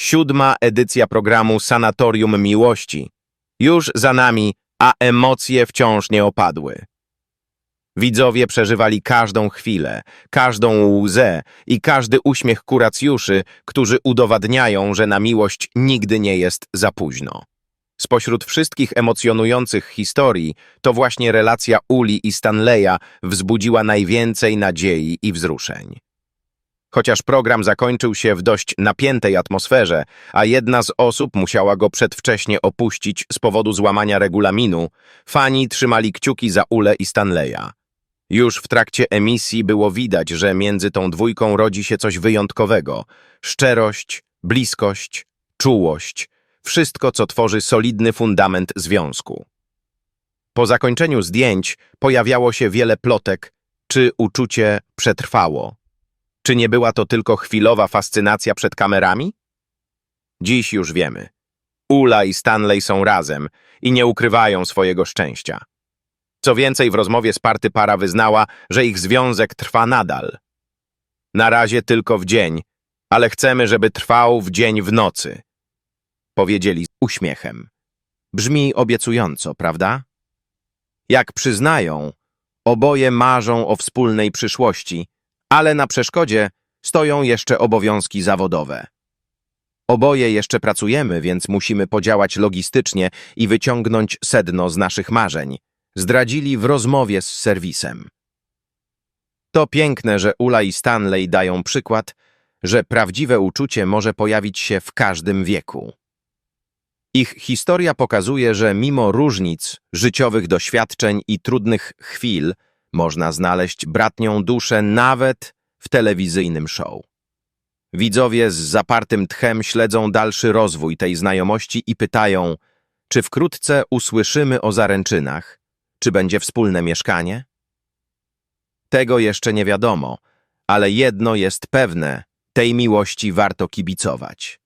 Siódma edycja programu Sanatorium Miłości. Już za nami, a emocje wciąż nie opadły. Widzowie przeżywali każdą chwilę, każdą łzę i każdy uśmiech kuracjuszy, którzy udowadniają, że na miłość nigdy nie jest za późno. Spośród wszystkich emocjonujących historii, to właśnie relacja Uli i Stanleya wzbudziła najwięcej nadziei i wzruszeń. Chociaż program zakończył się w dość napiętej atmosferze, a jedna z osób musiała go przedwcześnie opuścić z powodu złamania regulaminu, fani trzymali kciuki za Ule i Stanleya. Już w trakcie emisji było widać, że między tą dwójką rodzi się coś wyjątkowego. Szczerość, bliskość, czułość, wszystko, co tworzy solidny fundament związku. Po zakończeniu zdjęć pojawiało się wiele plotek, czy uczucie przetrwało. Czy nie była to tylko chwilowa fascynacja przed kamerami? Dziś już wiemy. Ula i Stanley są razem i nie ukrywają swojego szczęścia. Co więcej, w rozmowie z party para wyznała, że ich związek trwa nadal. Na razie tylko w dzień, ale chcemy, żeby trwał w dzień w nocy. Powiedzieli z uśmiechem. Brzmi obiecująco, prawda? Jak przyznają, oboje marzą o wspólnej przyszłości, ale na przeszkodzie stoją jeszcze obowiązki zawodowe. Oboje jeszcze pracujemy, więc musimy podziałać logistycznie i wyciągnąć sedno z naszych marzeń, zdradzili w rozmowie z serwisem. To piękne, że Ula i Stanley dają przykład, że prawdziwe uczucie może pojawić się w każdym wieku. Ich historia pokazuje, że mimo różnic, życiowych doświadczeń i trudnych chwil, można znaleźć bratnią duszę nawet w telewizyjnym show. Widzowie z zapartym tchem śledzą dalszy rozwój tej znajomości i pytają, czy wkrótce usłyszymy o zaręczynach, czy będzie wspólne mieszkanie? Tego jeszcze nie wiadomo, ale jedno jest pewne, tej miłości warto kibicować.